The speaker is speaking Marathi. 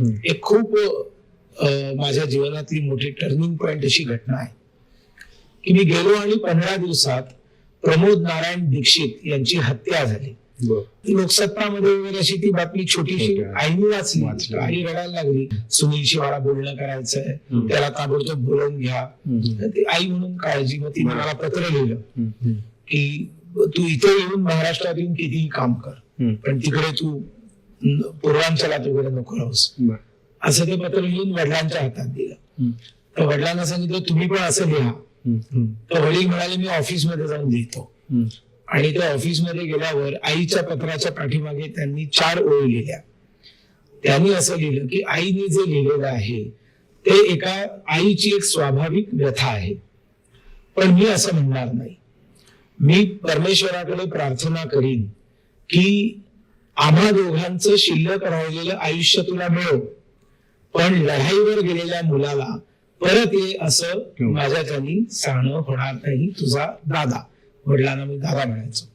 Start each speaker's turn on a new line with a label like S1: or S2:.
S1: एक खूप माझ्या जीवनातली मोठी टर्निंग पॉइंट अशी घटना आहे. की मी गेलो आणि पंधरा दिवसात प्रमोद नारायण दीक्षित यांची हत्या झाली. लोकसत्तामध्ये वगैरे अशी ती बातमी छोटीशी. आईनी वाचली. आई रडायला लागली. सुनील शिवाला बोलणं करायचंय. त्याला ताबडतोब बोलवून घ्या. आई म्हणून काळजी मग तिने मला पत्र लिहिलं. की तू इथे येऊन महाराष्ट्रात येऊन कितीही काम कर. पण तिकडे तू पूर्वांचलात वगैरे नको राहूस. असं ते पत्र लिहून वडिलांच्या हातात दिलं. तर वडिलांना सांगितलं तुम्ही पण असं लिहा. तर वडील म्हणाले मी ऑफिसमध्ये जाऊन लिहितो. आणि त्या ऑफिसमध्ये गेल्यावर आईच्या पत्राच्या पाठीमागे त्यांनी चार ओळी लिहिल्या. त्यांनी असं लिहिलं की आईने जे लिहिलेलं आहे ते एका आईची एक स्वाभाविक व्यथा आहे. पण मी असं म्हणणार नाही. मी परमेश्वराकडे प्रार्थना करीन की आम्हा दोघांचं शिल्लक राहिलेलं आयुष्य तुला मिळो पण लढाईवर गेलेल्या मुलाला परत ये असं माझ्याच्यानी सांगणं होणार नाही तुझा दादा. वडिलांना मी दादा म्हणायचो.